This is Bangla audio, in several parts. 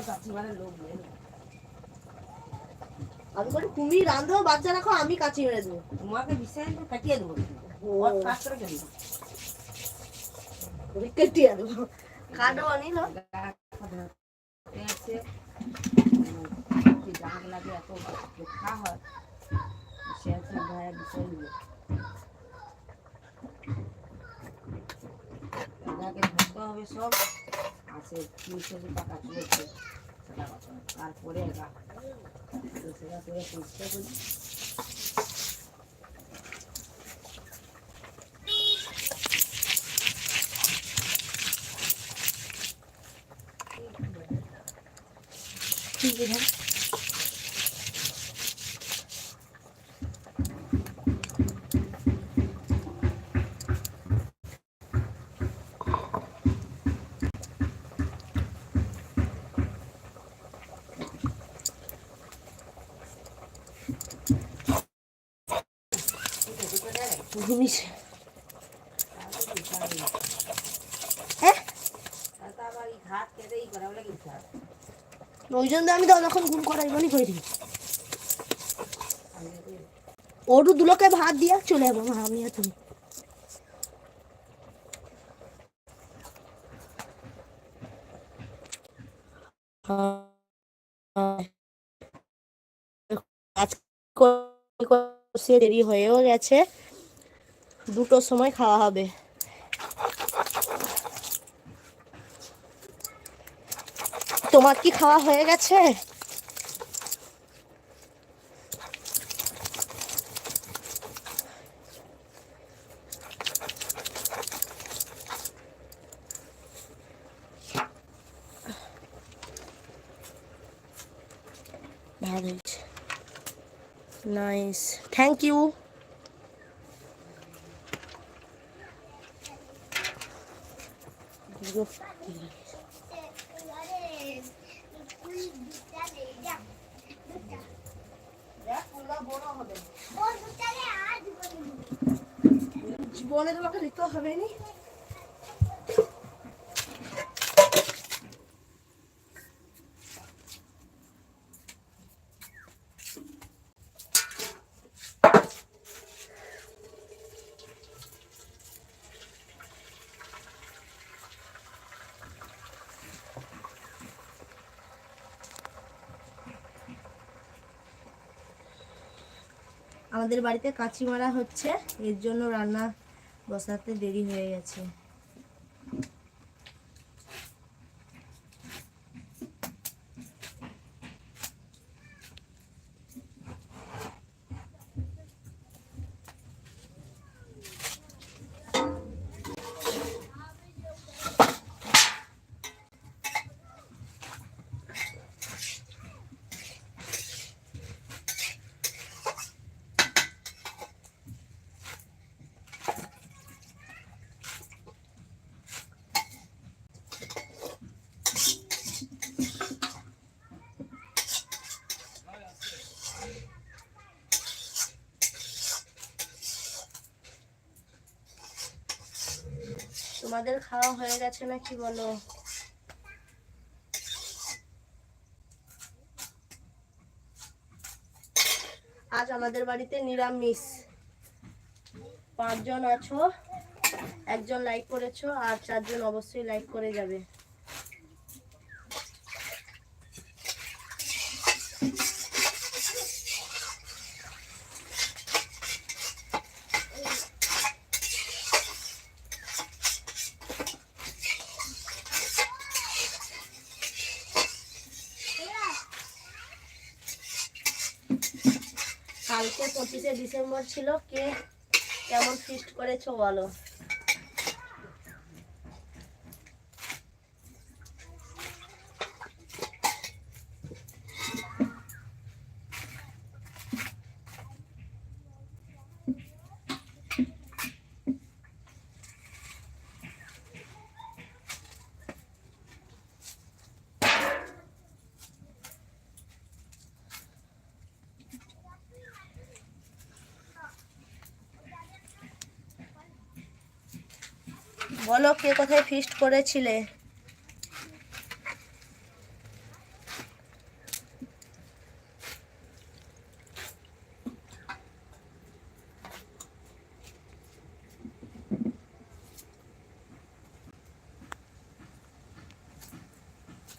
কাছি আমি বলি তুমি রান্ধো বাচ্চা রাখো আমি কাচি মেরে দেবো তোমাকে বিশাল কাটিয়ে দেবো কেটিয়ে দেবো কাটো আনিল জাগ লাগে এত হয় সে আছে ভাইয়া বিষয় হবে সব আছে তিনশো টাকা চলেছে সেটা কথা না। তারপরে একা তো সেটা করে চেষ্টা করি ঘুমিস হ্যাঁ তারপর আবার এই ঘাট কেটেই করা বলে কি ঘাট ওই জন্য আমি তো তখন ঘুম করাই বলি করে দিই ওটু দুলোকে ভাত দিয়ে চলে যাব মা, আমি আর তুমি দেরি হয়েও গেছে। দুটোর সময় খাওয়া হবে। তোমার কি খাওয়া হয়ে গেছে ভালো হয়েছে নাইস থ্যাংক ইউ জীবনে তোমাকে দিতে হবে নি আমাদের বাড়িতে কাঁচি মারা হচ্ছে। এর জন্য রান্না বসাতে দেরি হয়ে গেছে। তোমাদের খাওয়া হয়ে গেছে না কি বলো? আজ আমাদের বাড়িতে নিরামিষ। পাঁচজন আছো, একজন লাইক করেছ, আর চারজন অবশ্যই লাইক করে যাবে। পঁচিশে ডিসেম্বর ছিল কে কেমন ফিস্ট করেছ বলো? বলো কে কোথায় ফিস্ট করেছিলে?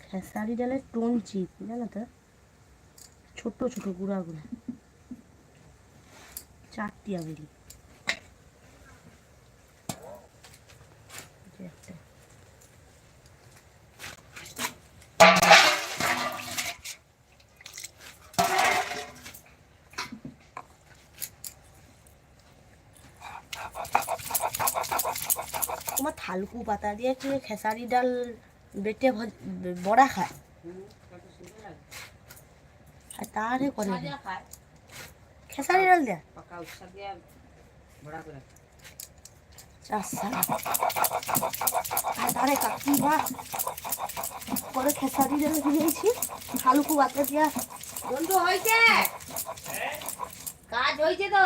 খেসারি ডালের টোন চিপ, জানো তো? ছোট ছোট গুঁড়া গুঁড়া চারটি আবেলি এই যে একটা। থালকু পাতা দিয়ে কি খেসারি ডাল বেটে বড়া খায়। আর তারে করে খেসারি ডাল দেয়া। আচ্ছা। আর তারে কাকিমা করে খেসারি ডাল দিয়েছি। থালকু পাতা দিয়া। বন্ধু হয়েছে কাজ হয়েছে তো?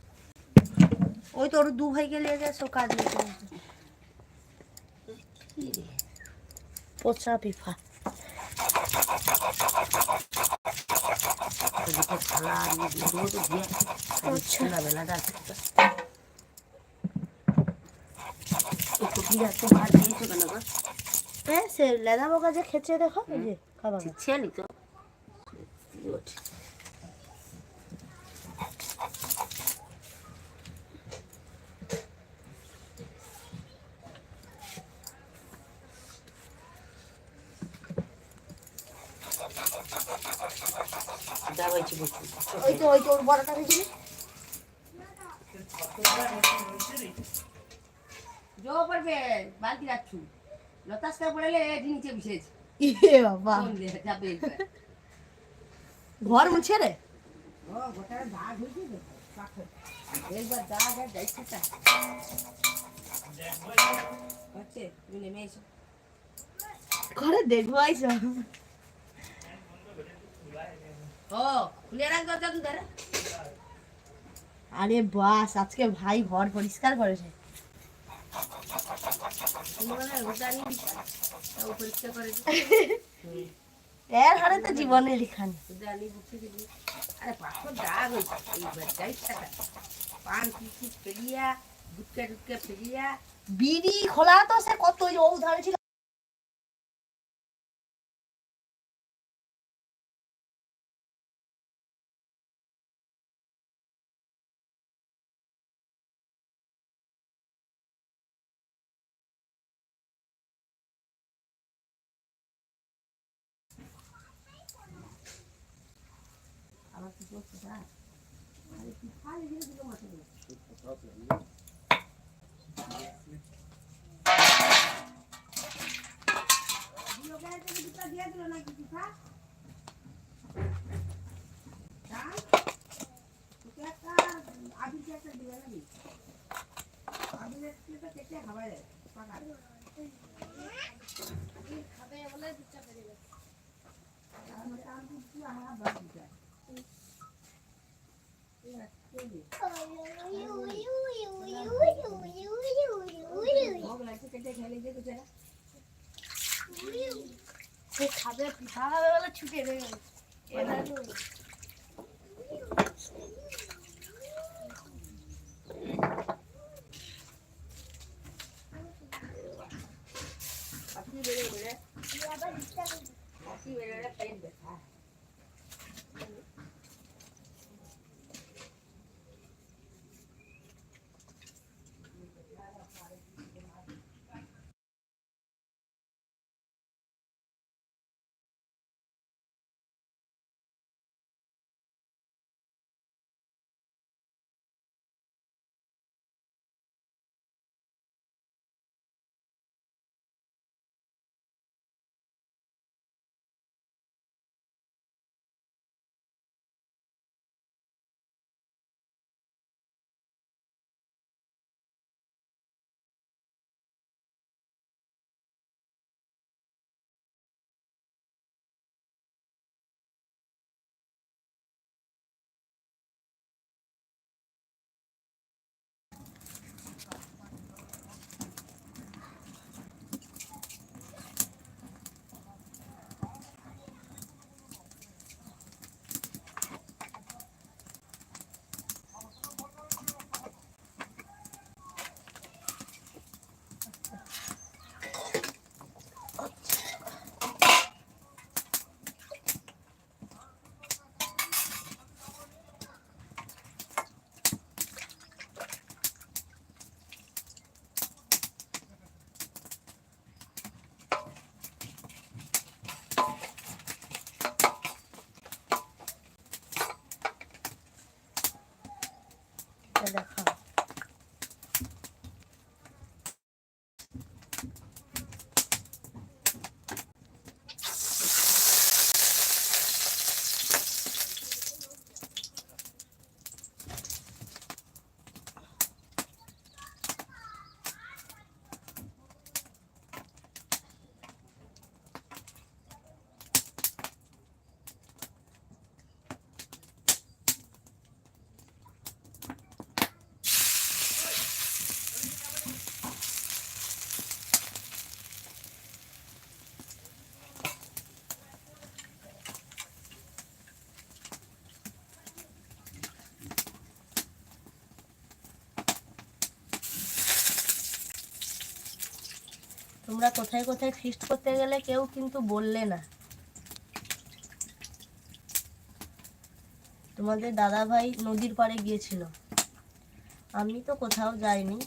ওই তো তোর দু ভাইকে নিয়ে গেছো কাজ নিতে পোচা পিফা নিয়ে আচ্ছা। হ্যাঁ সে লেদা বোকা যে খেছে দেখো খাবার। ছেলি তো। মোটা হয়েছে বুঝছি ওই তো ওই তো ওর বড়টা হয়েছিল জো পড়বে বালতি রাখছু। লতাস্কার পড়লে নিচে বিশেষ এ বাবা। ঘর মুছে রে। ও গোটা দাগ হয়েছে পাথর। একবার দাগ আর যাইছে তা ঘরে দেখব আইসা। আরে বাস আজকে ভাই ঘর পরিষ্কার করেছে। তুমি বলে গোটা নি তাও পরীক্ষা করে এর হারে তো জীবনের লিখানি। আরে দাগ এইবার পান দুটকে দুটকে বিড়ি খোলা তো সে কত ও ধারে ছিল আবার কি করছে তা আরে কি খালি দিলে দিলো মাথা দিলো গায়ে থেকে দুটা দিয়ে দিলো নাকি পিঠা ডাল তোকে একটা আবিরকে একটা দিবে নাকি আবিরের থেকে কেটে খাওয়া যায় পাকা আর মধ্যে আর কিছু আমার বাকি যায় ভোগ লাগছে কেটে খেলে যে তো সেটা সে খাবে পিঠা ছুটে গেল আপনি বেড়ে বেড়ে আপনি বেড়ে তোমরা কোথায় কোথায় ফিস্ট করতে গেলে কেউ কিন্তু বললে না। তোমাদের দাদা ভাই নদীর পাড়ে গিয়েছিল। আমি তো কোথাও যাইনি।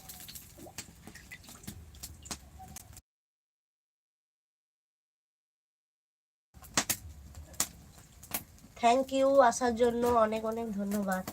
থ্যাংক ইউ আসার জন্য অনেক অনেক ধন্যবাদ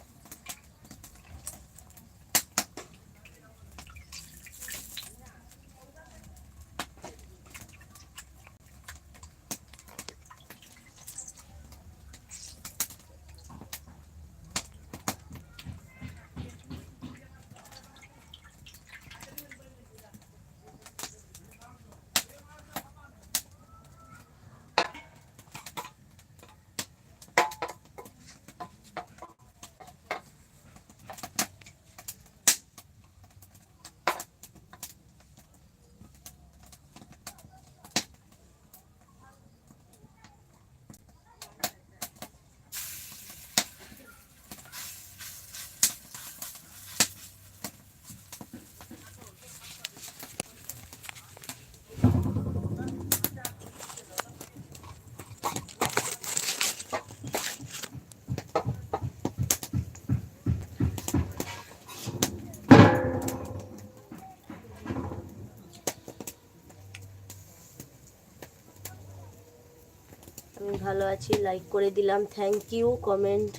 আমি ভালো আছি লাইক করে দিলাম থ্যাংক ইউ কমেন্ট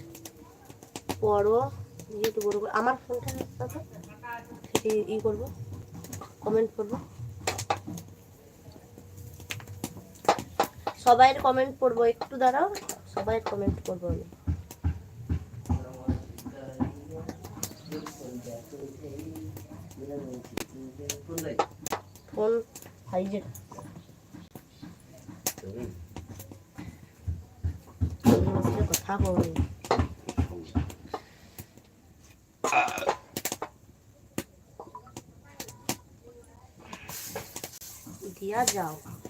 পড়ো যেহেতু বড় করে। আমার ফোনটা সেটি ই করব? কমেন্ট করব সবাইয়ের কমেন্ট পড়ব, একটু দাঁড়াও, সবাইয়ের কমেন্ট করব আমি। ফোন হাইজেট কথা কই দিয়া যাও কি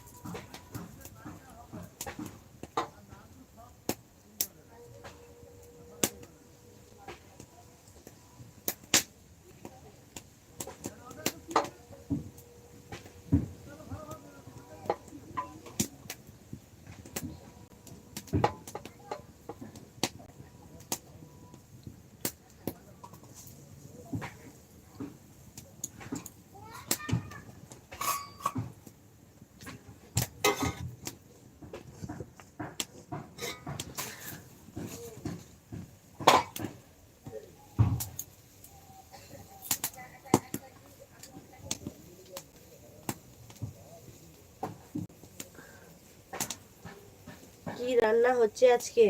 রান্না হচ্ছে আজকে।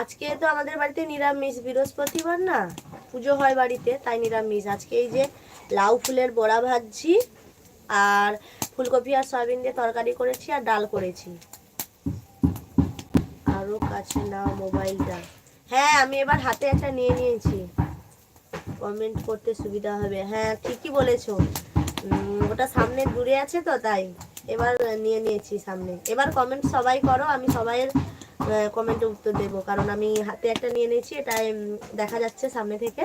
আজকে তো আমাদের বাড়িতে নিরামিষ, বৃহস্পতিবার না? পুজো হয় বাড়িতে, তাই নিরামিষ। আজকে এই যে লাউ ফুলের বড়া ভাজছি, আর ফুলকপি আর সয়াবিন দিয়ে তরকারি করেছি আর ডাল করেছি। আরও কাছে নাও মোবাইলটা। হ্যাঁ আমি এবার হাতে একটা নিয়ে নিয়েছি। কমেন্ট করতে সুবিধা হবে। হ্যাঁ ঠিকই বলেছ। ওটা সামনে দূরে আছে তো, তাই। এবার নিয়ে নিয়েছি সামনে। এবার কমেন্ট সবাই করো, আমি সবাইয়ের কমেন্টে উত্তর দেব। কারণ আমি হাতে একটা নিয়ে নিয়েছি এটা দেখা যাচ্ছে সামনে থেকে।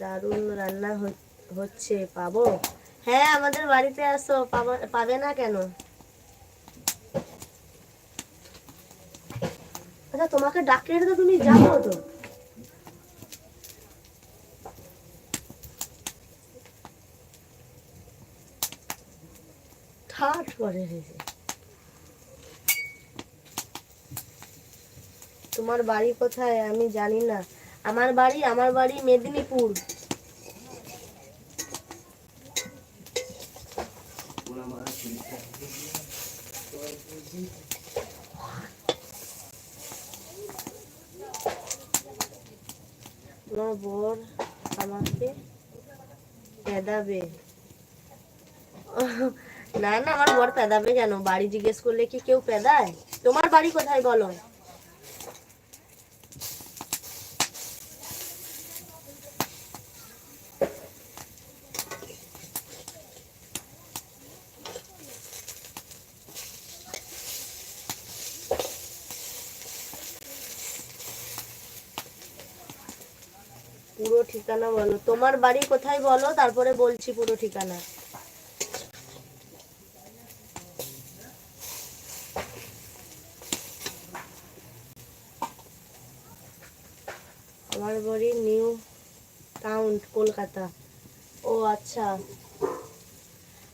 দারুণ রান্না হচ্ছে, পাবো? হ্যাঁ আমাদের বাড়িতে আসো পাবে না কেন? আচ্ছা তোমাকে ডাকলে তো তুমি যাব তো। তোমার বাড়ি কোথায় আমি জানি না। আমার বাড়ি আমার বাড়ি মেদিনীপুর তোমার বর আমাকে পেদাবে। না না, আমার বর পেদাবে কেন? বাড়ি জিজ্ঞেস করলে কি কেউ পেদায়? তোমার বাড়ি কোথায় বলো? পুরো ঠিকানা বলো। তোমার বাড়ি কোথায় বলো? তারপরে বলছি পুরো ঠিকানা। আমার বাড়ি নিউ টাউন, কলকাতা। ও আচ্ছা।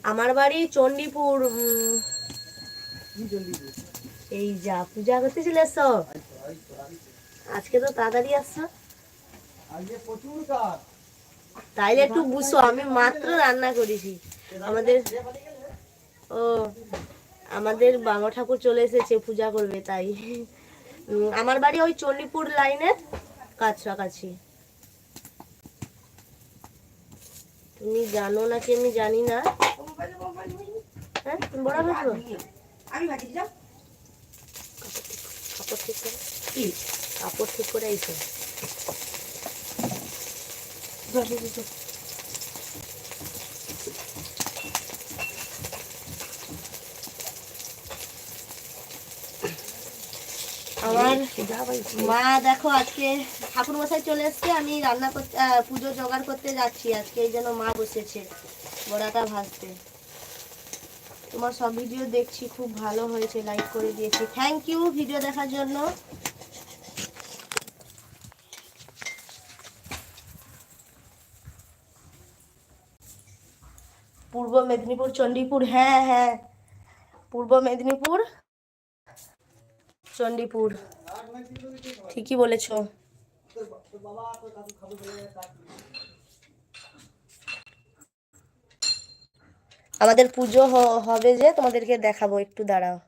আমার বাড়ি চণ্ডীপুর এই যা, পূজা করতে চলে আজকে তো তাড়াতাড়ি আসছো। তাইলে একটু বুঝো আমি মাত্র রান্না করেছি। আমাদের ও আমাদের বাবা ঠাকুর চলে এসেছে পূজা করবে তাই। আমার বাড়ি ওই চণ্ডীপুর লাইনের কাছাকাছি। তুমি জানো নাকি আমি জানি না? হ্যাঁ তুমি বড় হয়েছো? আমি ভাজি যাও কাপড় ঠিক করে কাপড় ঠিক করে মা দেখো আজকে চলে আমি রান্না করতে পুজো জোগাড় করতে যাচ্ছি আজকে, এই মা বসেছে ভাজতে। তোমার সব ভিডিও দেখছি, খুব ভালো হয়েছে লাইক করে দিয়েছি। থ্যাংক ইউ ভিডিও দেখার জন্য। পূর্ব মেদিনীপুর, চণ্ডীপুর হ্যাঁ হ্যাঁ। পূর্ব মেদিনীপুর, চণ্ডীপুর। ঠিকই বলেছ। আমাদের পুজো হবে যে, তোমাদেরকে দেখাবো। একটু দাঁড়াও।